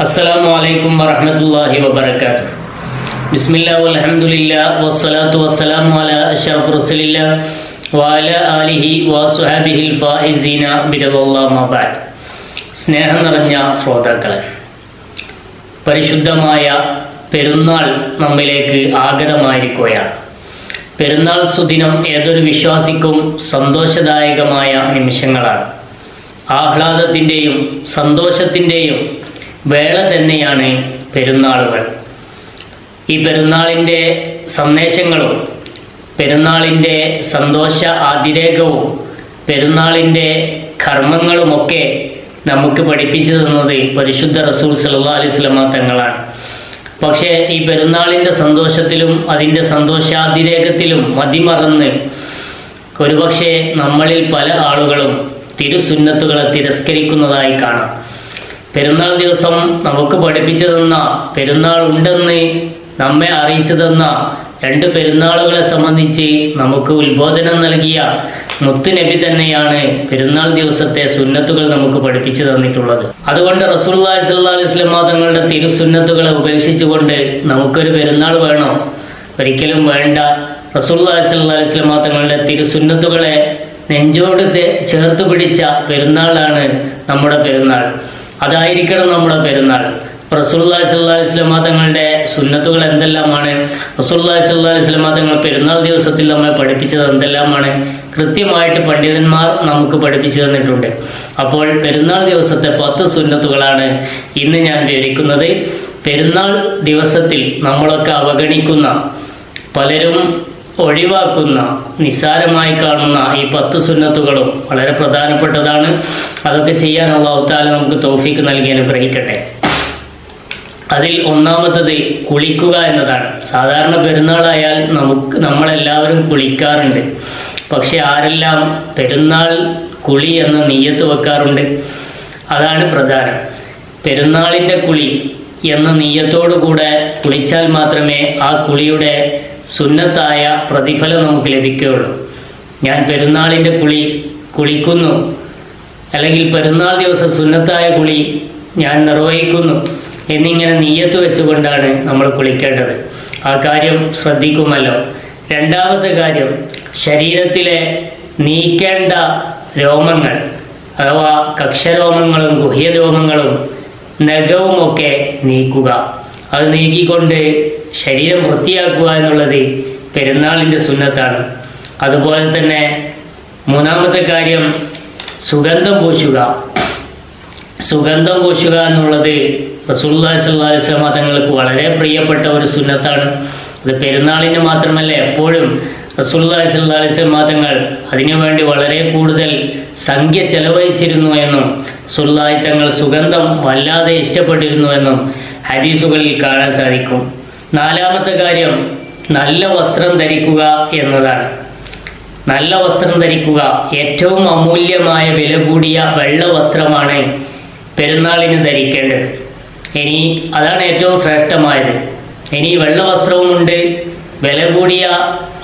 السلام عليكم ورحمة الله وبركاته بسم الله والحمد لله والصلاة والسلام على أشرف رسول الله وعلى آله وصحبه الفائزين برضا الله ما بعد സ്നേഹം നിറഞ്ഞ ശ്രോതാക്കളെ പരിശുദ്ധമായ പെരുന്നാൾ നമ്മിലേക്ക് ആഗതമായിരിക്കുകയാണ് പെരുന്നാൾ സുദിനം ഏതൊരു വിശ്വാസിക്കും സന്തോഷദായകമായ നിമിഷങ്ങളാണ് ആഹ്ലാദത്തിൻ്റെയും സന്തോഷത്തിൻ്റെയും വേള തന്നെയാണ് പെരുന്നാളുകൾ. ഈ പെരുന്നാളിന്റെ സന്ദേശങ്ങളും പെരുന്നാളിന്റെ സന്തോഷ ആതിരേകവും പെരുന്നാളിന്റെ കർമ്മങ്ങളുമൊക്കെ നമുക്ക് പഠിപ്പിച്ചു തന്നത് പരിശുദ്ധ റസൂൽ സല്ലാ അലൈഹി സ്വലമ തങ്ങളാണ്. പക്ഷേ ഈ പെരുന്നാളിന്റെ സന്തോഷത്തിലും അതിന്റെ സന്തോഷാതിരേകത്തിലും മതിമറന്ന് ഒരുപക്ഷെ നമ്മളിൽ പല ആളുകളും തിരുസുന്നത്തുകളെ തിരസ്കരിക്കുന്നതായി കാണാം. പെരുന്നാൾ ദിവസം നമുക്ക് പഠിപ്പിച്ചു തന്ന പെരുന്നാൾ ഉണ്ടെന്ന് നമ്മെ അറിയിച്ചു തന്ന രണ്ട് പെരുന്നാളുകളെ സംബന്ധിച്ച് നമുക്ക് ഉത്ബോധനം നൽകിയ മുത്തുനബി തന്നെയാണ് പെരുന്നാൾ ദിവസത്തെ സുന്നത്തുകൾ നമുക്ക് പഠിപ്പിച്ചു തന്നിട്ടുള്ളത്. അതുകൊണ്ട് റസൂല്ലാഹി അലൈഹി വസല്ലം തങ്ങളുടെ തിരുസുന്നത്തുകളെ ഉപേക്ഷിച്ചുകൊണ്ട് നമുക്കൊരു പെരുന്നാൾ വേണോ. ഒരിക്കലും വേണ്ട. റസൂല്ലാഹി അലൈഹി വസല്ലം തങ്ങളുടെ തിരുസുന്നത്തുകളെ നെഞ്ചോട് ചേർത്ത് പിടിച്ച പെരുന്നാളാണ് നമ്മുടെ പെരുന്നാൾ. അതായിരിക്കണം നമ്മുടെ പെരുന്നാൾ. റസൂല്ലാഹി സ്വല്ലല്ലാഹി അലൈഹി വസല്ലം തങ്ങളുടെ സുന്നത്തുകൾ എന്തെല്ലാമാണ്? റസൂല്ലാഹി സ്വല്ലല്ലാഹി അലൈഹി വസല്ലം തങ്ങൾ പെരുന്നാൾ ദിവസത്തിൽ നമ്മെ പഠിപ്പിച്ചത് എന്തെല്ലാമാണ്? കൃത്യമായിട്ട് പണ്ഡിതന്മാർ നമുക്ക് പഠിപ്പിച്ചു തന്നിട്ടുണ്ട്. അപ്പോൾ പെരുന്നാൾ ദിവസത്തെ പത്ത് സുന്നത്തുകളാണ് ഇന്ന് ഞാൻ വിവരിക്കുന്നത്. പെരുന്നാൾ ദിവസത്തിൽ നമ്മളൊക്കെ അവഗണിക്കുന്ന പലരും ഒഴിവാക്കുന്ന നിസ്സാരമായി കാണുന്ന ഈ പത്ത് സുന്നത്തുകളും വളരെ പ്രധാനപ്പെട്ടതാണ്. അതൊക്കെ ചെയ്യാൻ അള്ളാഹു താല നമുക്ക് തോഫിക്ക് നൽകി അനുഗ്രഹിക്കട്ടെ. അതിൽ ഒന്നാമത്തത് കുളിക്കുക എന്നതാണ്. സാധാരണ പെരുന്നാളായാൽ നമുക്ക് നമ്മളെല്ലാവരും കുളിക്കാറുണ്ട്. പക്ഷെ ആരെല്ലാം പെരുന്നാൾ കുളി എന്ന നീയത്ത് വെക്കാറുണ്ട്? അതാണ് പ്രധാനം. പെരുന്നാളിന്റെ കുളി എന്ന നീയത്തോടു കൂടെ കുളിച്ചാൽ മാത്രമേ ആ കുളിയുടെ സുന്നത്തായ പ്രതിഫലം നമുക്ക് ലഭിക്കുകയുള്ളൂ. ഞാൻ പെരുന്നാളിന്റെ കുളി കുളിക്കുന്നു. അല്ലെങ്കിൽ പെരുന്നാൾ ദിവസം സുന്നത്തായ കുളി ഞാൻ നിർവഹിക്കുന്നു എന്നിങ്ങനെ നീയത്ത് വെച്ചുകൊണ്ടാണ് നമ്മൾ കുളിക്കേണ്ടത്. ആ കാര്യം ശ്രദ്ധിക്കുമല്ലോ. രണ്ടാമത്തെ കാര്യം ശരീരത്തിലെ നീക്കേണ്ട രോമങ്ങൾ അഥവാ കക്ഷരോമങ്ങളും ഗുഹ്യരോമങ്ങളും നഖവുമൊക്കെ നീക്കുക. അത് നീക്കിക്കൊണ്ട് ശരീരം വൃത്തിയാക്കുക എന്നുള്ളത് പെരുന്നാളിന്റെ സുന്നത്താണ്. അതുപോലെ തന്നെ മൂന്നാമത്തെ കാര്യം സുഗന്ധം പൂശുക സുഗന്ധം പൂശുക എന്നുള്ളത് റസൂല്ലാഹി സ്വല്ലല്ലാഹി അലൈഹി തങ്ങൾക്ക് വളരെ പ്രിയപ്പെട്ട ഒരു സുന്നത്താണ്. അത് പെരുന്നാളിന് മാത്രമല്ല എപ്പോഴും റസൂല്ലാഹി സ്വല്ലല്ലാഹി അലൈഹി തങ്ങൾ അതിനുവേണ്ടി വളരെ കൂടുതൽ സംഖ്യ ചെലവഴിച്ചിരുന്നു എന്നും സുല്ലായി തങ്ങൾ സുഗന്ധം വല്ലാതെ ഇഷ്ടപ്പെട്ടിരുന്നു എന്നും ഹദീസുകളിൽ കാണാൻ സാധിക്കും. നാലാമത്തെ കാര്യം നല്ല വസ്ത്രം ധരിക്കുക എന്നതാണ്. നല്ല വസ്ത്രം ധരിക്കുക ഏറ്റവും അമൂല്യമായ വില കൂടിയ വെള്ള വസ്ത്രമാണ് പെരുന്നാളിന് ധരിക്കേണ്ടത്. ഇനി അതാണ് ഏറ്റവും ശ്രേഷ്ഠമായത്. ഇനി വെള്ള വസ്ത്രവുമുണ്ട് വില കൂടിയ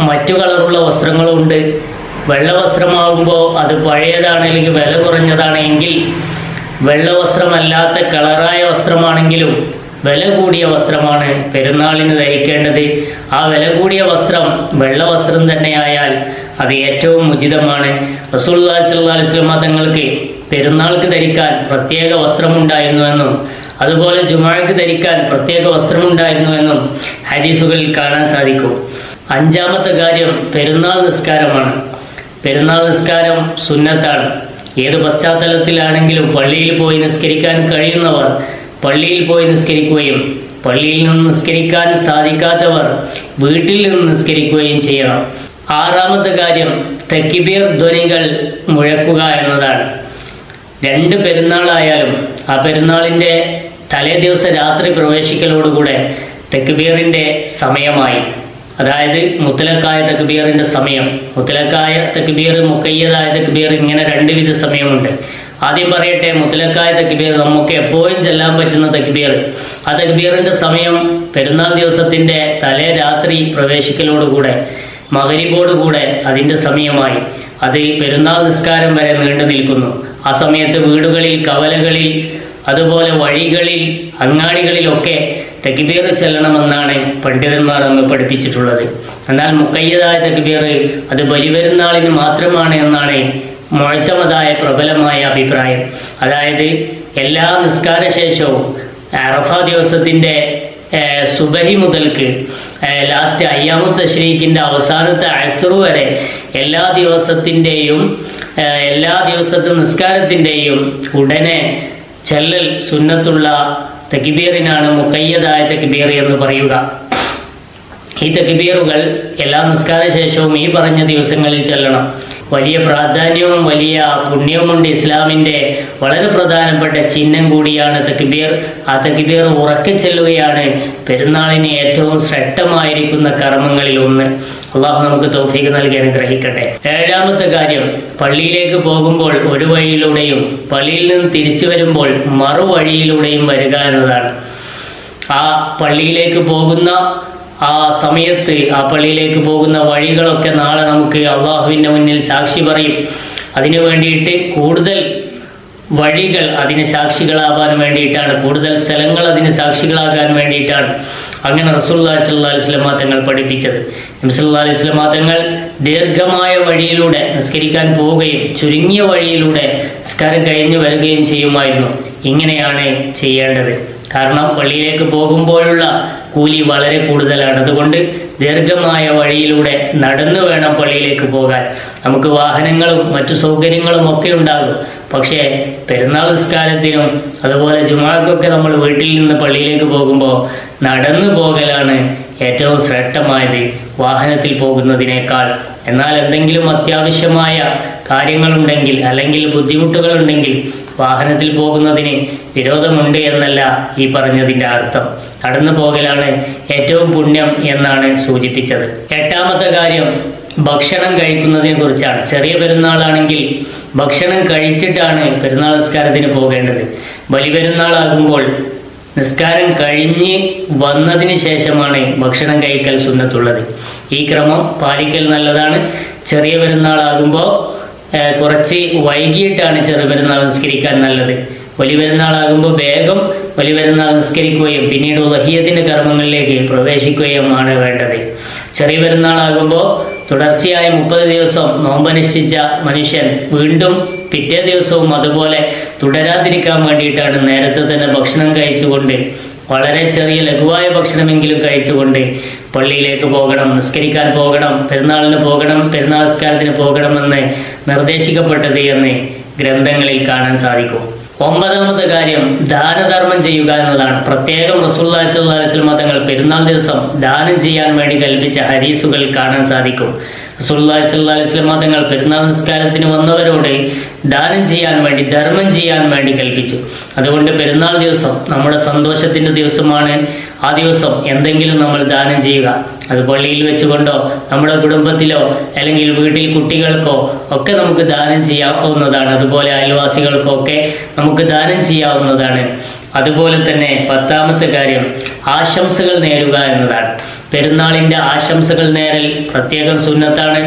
മറ്റു കളറുള്ള വസ്ത്രങ്ങളുമുണ്ട്. വെള്ള വസ്ത്രമാകുമ്പോൾ അത് പഴയതാണ് അല്ലെങ്കിൽ വില കുറഞ്ഞതാണെങ്കിൽ വെള്ള വസ്ത്രമല്ലാത്ത കളറായ വസ്ത്രമാണെങ്കിലും വില കൂടിയ വസ്ത്രമാണ് പെരുന്നാളിന് ധരിക്കേണ്ടത്. ആ വില കൂടിയ വസ്ത്രം വെള്ള വസ്ത്രം തന്നെയായാൽ അത് ഏറ്റവും ഉചിതമാണ്. അലൈഹി വസല്ലം തങ്ങൾക്ക് പെരുന്നാൾക്ക് ധരിക്കാൻ പ്രത്യേക വസ്ത്രമുണ്ടായിരുന്നുവെന്നും അതുപോലെ ജുമാഴക്ക് ധരിക്കാൻ പ്രത്യേക വസ്ത്രമുണ്ടായിരുന്നുവെന്നും ഹദീസുകളിൽ കാണാൻ സാധിക്കും. അഞ്ചാമത്തെ കാര്യം പെരുന്നാൾ നിസ്കാരമാണ്. പെരുന്നാൾ നിസ്കാരം സുന്നത്താണ്. ഏത് പശ്ചാത്തലത്തിലാണെങ്കിലും പള്ളിയിൽ പോയി നിസ്കരിക്കാൻ കഴിയുന്നവർ പള്ളിയിൽ പോയി നിസ്കരിക്കുകയും പള്ളിയിൽ നിന്ന് നിസ്കരിക്കാൻ സാധിക്കാത്തവർ വീട്ടിൽ നിന്ന് നിസ്കരിക്കുകയും ചെയ്യണം. ആറാമത്തെ കാര്യം തെക്കിബീർ ധ്വനികൾ മുഴക്കുക എന്നതാണ്. രണ്ട് പെരുന്നാളായാലും ആ പെരുന്നാളിന്റെ തലേ ദിവസം രാത്രി പ്രവേശിക്കലോടുകൂടെ തെക്കുബീറിന്റെ സമയമായി. അതായത് മുത്തലക്കായ തെക്കുബീറിന്റെ സമയം. മുത്തലക്കായ തെക്കുബീർ മുക്കയ്യതായ തെക്കുബീർ ഇങ്ങനെ രണ്ട് വിധ സമയമുണ്ട്. ആദ്യം പറയട്ടെ മുത്തലക്കായ തക്ബീർ നമുക്ക് എപ്പോഴും ചെല്ലാൻ പറ്റുന്ന തക്ബീർ. ആ തക്ബീറിന്റെ സമയം പെരുന്നാൾ ദിവസത്തിന്റെ തലേ രാത്രി പ്രവേശിക്കലോടുകൂടെ മകരിബോടുകൂടെ അതിന്റെ സമയമായി. അത് പെരുന്നാൾ നിസ്കാരം വരെ നീണ്ടു നിൽക്കുന്നു. ആ സമയത്ത് വീടുകളിൽ കവലകളിൽ അതുപോലെ വഴികളിൽ അങ്ങാടികളിലൊക്കെ തക്ബീർ ചെല്ലണമെന്നാണ് പണ്ഡിതന്മാർ നമ്മെ പഠിപ്പിച്ചിട്ടുള്ളത്. എന്നാൽ മുക്കയ്യതായ തക്ബീർ അത് ബലിപെരുന്നാളിന് മാത്രമാണ് എന്നാണ് മുഴത്തമതായ പ്രബലമായ അഭിപ്രായം. അതായത് എല്ലാ നിസ്കാര ശേഷവും അറഫ ദിവസത്തിന്റെ സുബഹി മുതൽക്ക് ലാസ്റ്റ് അയ്യാമു തശ്രീഖിന്റെ അവസാനത്തെ അസറു വരെ എല്ലാ ദിവസത്തിന്റെയും എല്ലാ ദിവസത്തെ നിസ്കാരത്തിന്റെയും ഉടനെ ചെല്ലൽ സുന്നത്തുള്ള തെക്കിബീറിനാണ് മുക്കയ്യതായ തക്ബീർ എന്ന് പറയുക. ഈ തക്ബീറുകൾ എല്ലാ നിസ്കാര ശേഷവും ഈ പറഞ്ഞ ദിവസങ്ങളിൽ ചെല്ലണം. വലിയ പ്രാധാന്യവും വലിയ പുണ്യവുമുണ്ട് ഇസ്ലാമിന്റെ വളരെ പ്രധാനപ്പെട്ട ചിഹ്നം കൂടിയാണ് തക്ബീർ. ആ തക്ബീർ ഉറക്കെ ചെല്ലുകയാണ് പെരുന്നാളിന് ഏറ്റവും ശ്രദ്ധമായിരിക്കുന്ന കർമ്മങ്ങളിൽ ഒന്ന്. അള്ളാഹു നമുക്ക് തൗഫീഖ് നൽകി അനുഗ്രഹിക്കട്ടെ. ഏഴാമത്തെ കാര്യം പള്ളിയിലേക്ക് പോകുമ്പോൾ ഒരു വഴിയിലൂടെയും പള്ളിയിൽ നിന്ന് തിരിച്ചു വരുമ്പോൾ മറുവഴിയിലൂടെയും വരിക എന്നതാണ്. ആ പള്ളിയിലേക്ക് പോകുന്ന ആ സമയത്ത് ആ പള്ളിയിലേക്ക് പോകുന്ന വഴികളൊക്കെ നാളെ നമുക്ക് അള്ളാഹുവിന്റെ മുന്നിൽ സാക്ഷി പറയും. അതിനു വേണ്ടിയിട്ട് കൂടുതൽ വഴികൾ അതിന് സാക്ഷികളാവാൻ വേണ്ടിയിട്ടാണ്. കൂടുതൽ സ്ഥലങ്ങൾ അതിന് സാക്ഷികളാകാൻ വേണ്ടിയിട്ടാണ്. അങ്ങനെ റസൂല്ലാ സല്ലാ അലിസ്ലാം തങ്ങൾ പഠിപ്പിച്ചത്. നബ്സല്ലാ അലിസ്ലാം തങ്ങൾ ദീർഘമായ വഴിയിലൂടെ നിസ്കരിക്കാൻ പോവുകയും ചുരുങ്ങിയ വഴിയിലൂടെ നിസ്കാരം കഴിഞ്ഞു വരികയും ചെയ്യുമായിരുന്നു. ഇങ്ങനെയാണ് ചെയ്യേണ്ടത്. കാരണം പള്ളിയിലേക്ക് പോകുമ്പോഴുള്ള കൂലി വളരെ കൂടുതലാണ്. അതുകൊണ്ട് ദീർഘമായ വഴിയിലൂടെ നടന്നു വേണം പള്ളിയിലേക്ക് പോകാൻ. നമുക്ക് വാഹനങ്ങളും മറ്റു സൗകര്യങ്ങളും ഒക്കെ ഉണ്ടാകും. പക്ഷേ പെരുന്നാൾ നിസ്കാരത്തിനും അതുപോലെ ജുമാക്കൊക്കെ നമ്മൾ വീട്ടിൽ നിന്ന് പള്ളിയിലേക്ക് പോകുമ്പോൾ നടന്നു പോകലാണ് ഏറ്റവും ശ്രേഷ്ഠമായത് വാഹനത്തിൽ പോകുന്നതിനേക്കാൾ. എന്നാൽ എന്തെങ്കിലും അത്യാവശ്യമായ കാര്യങ്ങളുണ്ടെങ്കിൽ അല്ലെങ്കിൽ ബുദ്ധിമുട്ടുകളുണ്ടെങ്കിൽ വാഹനത്തിൽ പോകുന്നതിന് വിരോധമുണ്ട് എന്നല്ല ഈ പറഞ്ഞതിന്റെ അർത്ഥം. നടന്നു പോകലാണ് ഏറ്റവും പുണ്യം എന്നാണ് സൂചിപ്പിച്ചത്. എട്ടാമത്തെ കാര്യം ഭക്ഷണം കഴിക്കുന്നതിനെ കുറിച്ചാണ്. ചെറിയ പെരുന്നാളാണെങ്കിൽ ഭക്ഷണം കഴിച്ചിട്ടാണ് പെരുന്നാൾ നിസ്കാരത്തിന് പോകേണ്ടത്. ബലിപെരുന്നാളാകുമ്പോൾ നിസ്കാരം കഴിഞ്ഞ് വന്നതിന് ശേഷമാണ് ഭക്ഷണം കഴിക്കൽ സുന്നത്തുള്ളത്. ഈ ക്രമം പാലിക്കൽ നല്ലതാണ്. ചെറിയ പെരുന്നാളാകുമ്പോൾ കുറച്ച് വൈകിട്ടാണ് ചെറിയ പെരുന്നാൾ നിസ്കരിക്കാൻ നല്ലത്. വലിയ പെരുന്നാളാകുമ്പോൾ വേഗം വലിയ നിസ്കരിക്കുകയും പിന്നീട് വഹിയത്തിന്റെ കർമ്മങ്ങളിലേക്ക് പ്രവേശിക്കുകയുമാണ് വേണ്ടത്. ചെറിയ പെരുന്നാളാകുമ്പോൾ തുടർച്ചയായ മുപ്പത് ദിവസം നോമ്പനുഷ്ഠിച്ച മനുഷ്യൻ വീണ്ടും പിറ്റേ ദിവസവും അതുപോലെ തുടരാതിരിക്കാൻ വേണ്ടിയിട്ടാണ് നേരത്തെ തന്നെ ഭക്ഷണം കഴിച്ചുകൊണ്ട് വളരെ ചെറിയ ലഘുവായ ഭക്ഷണമെങ്കിലും കഴിച്ചുകൊണ്ട് പള്ളിയിലേക്ക് പോകണം നിസ്കരിക്കാൻ പോകണം പെരുന്നാളിന് പോകണം പെരുന്നാൾ സ്കാരത്തിന് പോകണമെന്ന് നിർദ്ദേശിക്കപ്പെട്ടത് എന്ന് ഗ്രന്ഥങ്ങളിൽ കാണാൻ സാധിക്കും. ഒമ്പതാമത്തെ കാര്യം ദാനധർമ്മം ചെയ്യുക എന്നതാണ്. പ്രത്യേകം റസൂല്ലാ സ്വല്ലല്ലാഹി അലൈഹി വസല്ലം തങ്ങൾ പെരുന്നാൾ ദിവസം ദാനം ചെയ്യാൻ വേണ്ടി കൽപ്പിച്ച ഹരീസുകൾ കാണാൻ സാധിക്കും. വസല്ലം തങ്ങൾ പെരുന്നാൾ നിസ്കാരത്തിന് വന്നവരോട് ദാനം ചെയ്യാൻ വേണ്ടി ധർമ്മം ചെയ്യാൻ വേണ്ടി കൽപ്പിച്ചു. അതുകൊണ്ട് പെരുന്നാൾ ദിവസം നമ്മുടെ സന്തോഷത്തിന്റെ ദിവസമാണ്. ആ ദിവസം എന്തെങ്കിലും നമ്മൾ ദാനം ചെയ്യുക. അത് പള്ളിയിൽ വെച്ചുകൊണ്ടോ നമ്മുടെ കുടുംബത്തിലോ അല്ലെങ്കിൽ വീട്ടിൽ കുട്ടികൾക്കോ ഒക്കെ നമുക്ക് ദാനം ചെയ്യാവുന്നതാണ്. അതുപോലെ അയൽവാസികൾക്കോ ഒക്കെ നമുക്ക് ദാനം ചെയ്യാവുന്നതാണ്. അതുപോലെ തന്നെ പത്താമത്തെ കാര്യം ആശംസകൾ നേരുക എന്നതാണ്. പെരുന്നാളിന്റെ ആശംസകൾ നേരൽ പ്രത്യേകം സുന്നത്താണ്.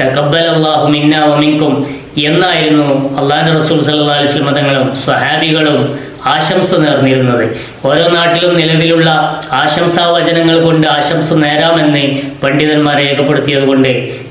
തക്കബൽ അള്ളാഹു മിന്ന വമിൻകും എന്നായിരുന്നു അള്ളാഹു റസൂൽ സല്ലാ അലിസ്ലം മതങ്ങളും സഹാബികളും ആശംസ നേർന്നിരുന്നത്. ഓരോ നാട്ടിലും നിലവിലുള്ള ആശംസാ വചനങ്ങൾ കൊണ്ട് ആശംസ നേരാമെന്ന് പണ്ഡിതന്മാർ രേഖപ്പെടുത്തിയത് കൊണ്ട്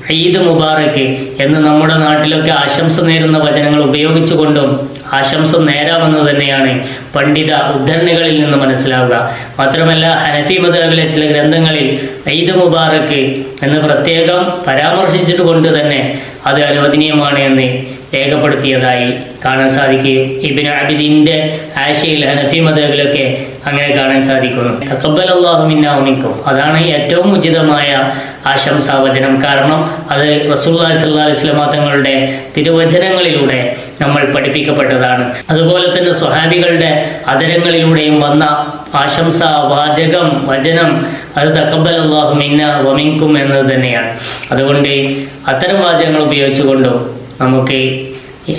ഈദ് മുബാറക്ക് എന്ന് നമ്മുടെ നാട്ടിലൊക്കെ ആശംസ നേരുന്ന വചനങ്ങൾ ഉപയോഗിച്ചുകൊണ്ടും ആശംസ നേരാമെന്ന് തന്നെയാണ് പണ്ഡിത ഉദ്ധരണികളിൽ നിന്ന് മനസ്സിലാവുക. മാത്രമല്ല ഹനഫി മതബിലെ ചില ഗ്രന്ഥങ്ങളിൽ ഈദ് മുബാറക്ക് എന്ന് പ്രത്യേകം പരാമർശിച്ചിട്ട് കൊണ്ട് തന്നെ അത് അനുവദനീയമാണ് എന്ന് രേഖപ്പെടുത്തിയതായി കാണാൻ സാധിക്കുകയും ഇബിൻ അബിദിന്റെ ആശയിൽ ഹനഫി മതബിലൊക്കെ അങ്ങനെ കാണാൻ സാധിക്കുന്നു. തക്കബൽ അള്ളാഹു മിന്നാവുമിക്കും അതാണ് ഏറ്റവും ഉചിതമായ ആശംസാവചനം കാരണം അത് റസൂല്ലാ സല്ലാ തങ്ങളുടെ തിരുവചനങ്ങളിലൂടെ നമ്മൾ പഠിപ്പിക്കപ്പെട്ടതാണ്. അതുപോലെ തന്നെ സ്വഹാബികളുടെ അതരങ്ങളിലൂടെയും വന്ന ആശംസ വാചകം വചനം അത് തക്കബൽ അള്ളാഹു മിന്ന വമിൻകും എന്നത് തന്നെയാണ്. അതുകൊണ്ട് അത്തരം വാചകങ്ങൾ ഉപയോഗിച്ചുകൊണ്ടും നമുക്ക്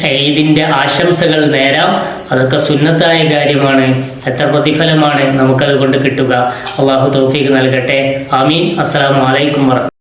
ഈദിന്റെ ആശംസകൾ നേരാം. അതൊക്കെ സുന്നത്തായ കാര്യമാണ്. എത്ര പ്രതിഫലമാണ് നമുക്കത് കൊണ്ട് കിട്ടുക? അള്ളാഹു തൗഫീഖ് നൽകട്ടെ. ആമീൻ. അസ്സാം വലൈക്കും വറ